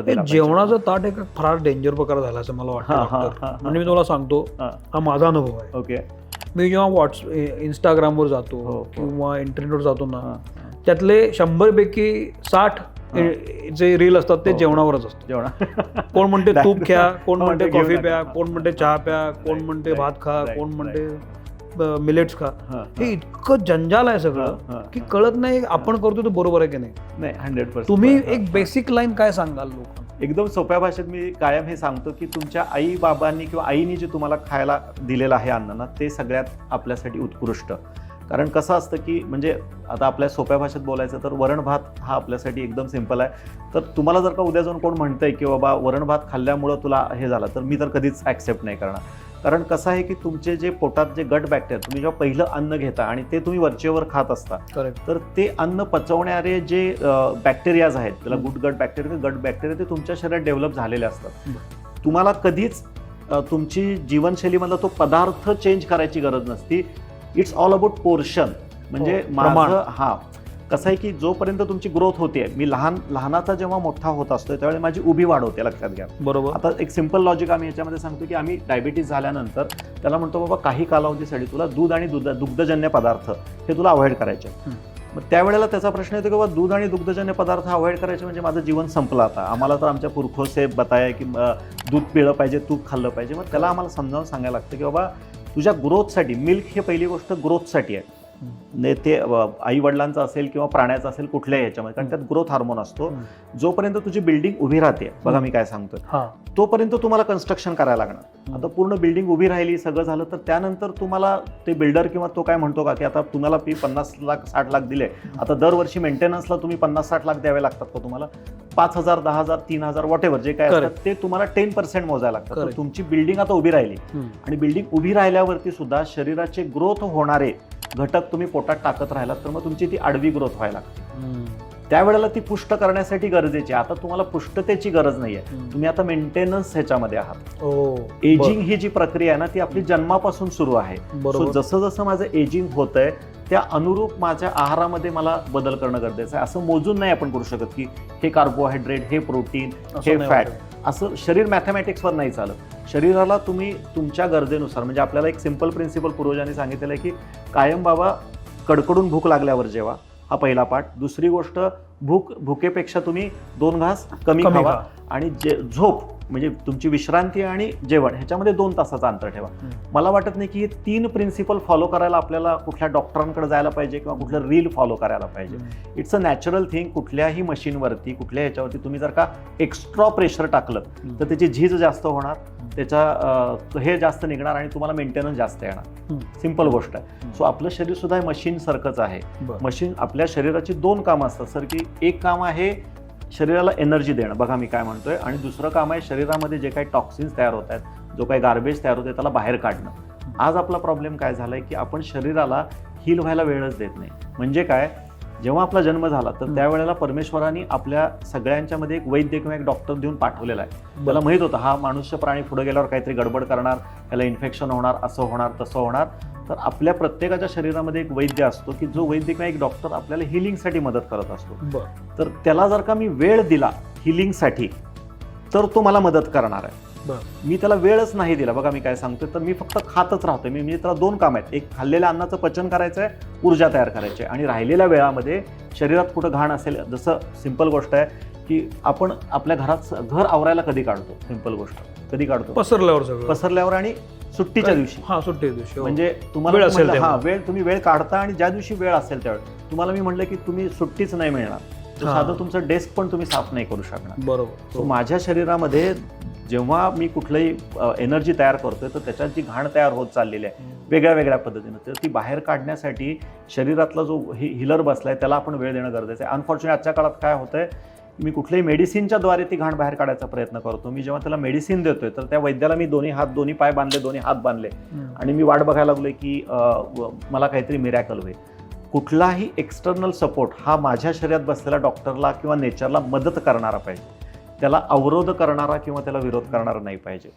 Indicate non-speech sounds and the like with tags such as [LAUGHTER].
दिला पाहिजे. जेवणाचं ताट एक फार डेंजर प्रकार झाला असं मला वाटतं डॉक्टर. म्हणजे मी तुम्हाला सांगतो हा, माझा अनुभव आहे ओके मी जेव्हा व्हॉट्स इंस्टाग्रामवर जातो हो, हो. किंवा इंटरनेटवर जातो ना त्यातले शंभर पैकी साठ जे रील असतात ते हो. जेवणावरच असतात जेवणा कोण म्हणते [LAUGHS] तूप घ्या कोण म्हणते कॉफी. प्या कोण म्हणते चहा प्या कोण म्हणते भात खा कोण. म्हणते मिलेट्स खा. हा, इतकं जंजाल आहे सगळं की. कळत नाही आपण करतो ते बरोबर आहे की नाही. नाही हंड्रेड पर्सेंट तुम्ही एक बेसिक लाईन काय सांगाल लोक एकदम सोप्या भाषेत मी कायम हे सांगतो की तुमच्या आई बाबांनी किंवा आईनी जे तुम्हाला खायला दिलेलं आहे अन्न ना ते सगळ्यात आपल्यासाठी उत्कृष्ट. कारण कसं असतं की म्हणजे आता आपल्या सोप्या भाषेत बोलायचं तर वरण भात हा आपल्यासाठी एकदम सिंपल आहे. तर तुम्हाला जर का उद्या जाऊन कोण म्हणतंय की बाबा वरण भात खाल्ल्यामुळं तुला हे झालं तर मी तर कधीच ॲक्सेप्ट नाही करणार. कारण कसं आहे की तुमचे जे पोटात जे गट बॅक्टेरिया तुम्ही जेव्हा पहिलं अन्न घेता आणि ते तुम्ही वरचेवर खात असता करेक्ट तर ते अन्न पचवणारे जे बॅक्टेरियाज आहेत त्याला गुड गट बॅक्टेरिया गट बॅक्टेरिया ते तुमच्या शरीरात डेव्हलप झालेले असतात. तुम्हाला कधीच तुमची जीवनशैलीमधला तो पदार्थ चेंज करायची गरज नसती. इट्स ऑल अबाउट पोर्शन म्हणजे हो. माझं हा कसं आहे की जोपर्यंत तुमची ग्रोथ होते मी लहान लहानाचा जेव्हा मोठा होत असतो त्यावेळी माझी उभी वाढ होते लक्षात घ्या. बरोबर. आता एक सिंपल लॉजिक आम्ही याच्यामध्ये सांगतो की आम्ही डायबिटीज झाल्यानंतर त्याला म्हणतो बाबा काही कालावधीसाठी तुला दूध आणि दुध दुग्धजन्य पदार्थ हे तुला अवॉइड करायचे. मग त्यावेळेला त्याचा प्रश्न येतो की बाबा दूध आणि दुग्धजन्य पदार्थ अवॉइड करायचे म्हणजे माझं जीवन संपलं आता. आम्हाला तर आमच्या पुरखोसे बताय की दूध पिळलं पाहिजे तूप खाल्लं पाहिजे. मग त्याला आम्हाला समजावून सांगायला लागतं की बाबा तुझ्या ग्रोथसाठी मिल्क हे पहिली गोष्ट ग्रोथसाठी आहे. ने ते आई वडिलांचं असेल किंवा प्राण्याचं असेल कुठल्याही ह्याच्यामध्ये कारण त्यात ग्रोथ हार्मोन असतो. जोपर्यंत तुझी बिल्डिंग उभी राहते बघा मी काय सांगतोय तोपर्यंत तुम्हाला कन्स्ट्रक्शन करायला लागणार. आता पूर्ण बिल्डिंग उभी राहिली सगळं झालं तर त्यानंतर तुम्हाला ते बिल्डर किंवा तो काय म्हणतो का की आता तुम्हाला मी पन्नास लाख साठ लाख दिले आता दरवर्षी मेंटेनन्सला तुम्ही पन्नास साठ लाख द्यावे लागतात का तुम्हाला? पाच हजार दहा हजार तीन हजार वॉट एव्हर जे काय. असतात ते तुम्हाला टेन पर्सेंट मोजायला लागतात. तुमची बिल्डिंग आता उभी राहिली. आणि बिल्डिंग उभी राहिल्यावरती सुद्धा शरीराचे ग्रोथ होणारे घटक तुम्ही पोटात टाकत राहिलात तर मग तुमची ती आडवी ग्रोथ व्हायला लागते. त्यावेळेला ती पुष्ट करण्यासाठी गरजेची. आता तुम्हाला पुष्टतेची गरज नाही आहे हम्म. तुम्ही आता मेंटेनन्स ह्याच्यामध्ये आहात. एजिंग ही जी प्रक्रिया आहे ना ती आपली जन्मापासून सुरू आहे. सो जसं जसं माझं एजिंग होत आहे त्या अनुरूप माझ्या आहारामध्ये मला बदल करणं गरजेचं आहे. असं मोजून नाही आपण करू शकत की हे कार्बोहायड्रेट हे प्रोटीन हे फॅट. असं शरीर मॅथमॅटिक्सवर नाही चालत शरीराला तुम्ही तुमच्या गरजेनुसार म्हणजे आपल्याला एक सिंपल प्रिन्सिपल पूर्वजांनी सांगितलेलं आहे की कायम बाबा कडकडून भूक लागल्यावर जेवा हा पहिला पाठ दुसरी गोष्ट भूक भुकेपेक्षा तुम्ही दोन घास कमी खावा. आणि जे झोप म्हणजे तुमची विश्रांती आणि जेवण ह्याच्यामध्ये दोन तासाचं अंतर ठेवा. मला वाटत नाही की हे तीन प्रिन्सिपल फॉलो करायला आपल्याला कुठल्या डॉक्टरांकडे जायला पाहिजे किंवा कुठलं रील फॉलो करायला पाहिजे. इट्स अ नॅचरल थिंग कुठल्याही मशीनवरती कुठल्या ह्याच्यावरती तुम्ही जर का एक्स्ट्रा प्रेशर टाकलं तर त्याची झीज जास्त होणार त्याच्या हे जास्त निघणार आणि तुम्हाला मेंटेनन्स जास्त येणार. सिंपल गोष्ट आहे. सो आपलं शरीर सुद्धा मशीन सारखंच आहे. मशीन आपल्या शरीराची दोन कामं असतात सर की एक काम आहे शरीराला एनर्जी देणं. बघा मी काय म्हणतोय. आणि दुसरं काम आहे शरीरामध्ये जे काही टॉक्सिन्स तयार होत आहेत जो काही गार्बेज तयार होत आहे त्याला बाहेर काढणं. आज आपला प्रॉब्लेम काय झालाय की आपण शरीराला हील व्हायला वेळच देत नाही. म्हणजे काय? जेव्हा आपला जन्म झाला तर. त्यावेळेला परमेश्वराने आपल्या सगळ्यांच्या मध्ये एक वैद्य किंवा एक डॉक्टर देऊन पाठवलेला आहे. त्याला माहीत होतं हा मनुष्य प्राणी पुढे गेल्यावर काहीतरी गडबड करणार त्याला इन्फेक्शन होणार असं होणार तसं होणार. तर आपल्या प्रत्येकाच्या शरीरामध्ये एक वैद्य असतो की जो वैद्य किंवा एक डॉक्टर आपल्याला हिलिंगसाठी मदत करत असतो. तर त्याला जर का मी वेळ दिला हिलिंगसाठी तर तो मला मदत करणार आहे. मी त्याला वेळच नाही दिला. बघा मी काय सांगतोय तर मी फक्त खातच राहतोय. मी म्हणजे त्याला दोन काम आहेत. एक खाल्लेल्या अन्नाचं पचन करायचं आहे ऊर्जा तयार करायची आहे. आणि राहिलेल्या वेळामध्ये शरीरात कुठं घाण असेल जसं सिंपल गोष्ट आहे की आपण आपल्या घरात घर आवरायला कधी काढतो? सिंपल गोष्ट. कधी काढतो? पसरल्यावर सगळं. पसरल्यावर आणि सुट्टीच्या दिवशी. हा सुट्टी दिवशी हो. म्हणजे तुम्हाला वेळ असेल म्हणलं, हा तेव्हा. वेळ तुम्ही वेळ काढता आणि ज्या दिवशी वेळ असेल त्यावेळी तुम्हाला मी म्हटलं की तुम्ही सुट्टीच नाही मिळणार. तर हा. साधं तुमचं डेस्क पण तुम्ही साफ नाही करू शकणार. बरोबर. सो माझ्या शरीरामध्ये जेव्हा मी कुठलंही एनर्जी तयार करतोय तर त्याच्यात जी घाण तयार होत चाललेली आहे वेगळ्या वेगळ्या पद्धतीनं तर ती बाहेर काढण्यासाठी शरीरातला जो हि हिलर बसलाय त्याला आपण वेळ देणं गरजेचं आहे. अनफॉर्च्युनेट आजच्या काळात काय होतंय मी कुठल्याही मेडिसिनच्या द्वारे ती घाण बाहेर काढायचा प्रयत्न करतो. मी जेव्हा त्याला मेडिसिन देतोय तर त्या वैद्याला मी दोन्ही हात दोन्ही पाय बांधले दोन्ही हात बांधले. आणि मी वाट बघायला लागलोय की मला काहीतरी मिरॅकल होईल. कुठलाही एक्सटर्नल सपोर्ट हा माझ्या शरीरात बसलेल्या डॉक्टरला किंवा नेचरला मदत करणारा पाहिजे. त्याला अवरोध करणारा किंवा त्याला विरोध करणारा नाही पाहिजे.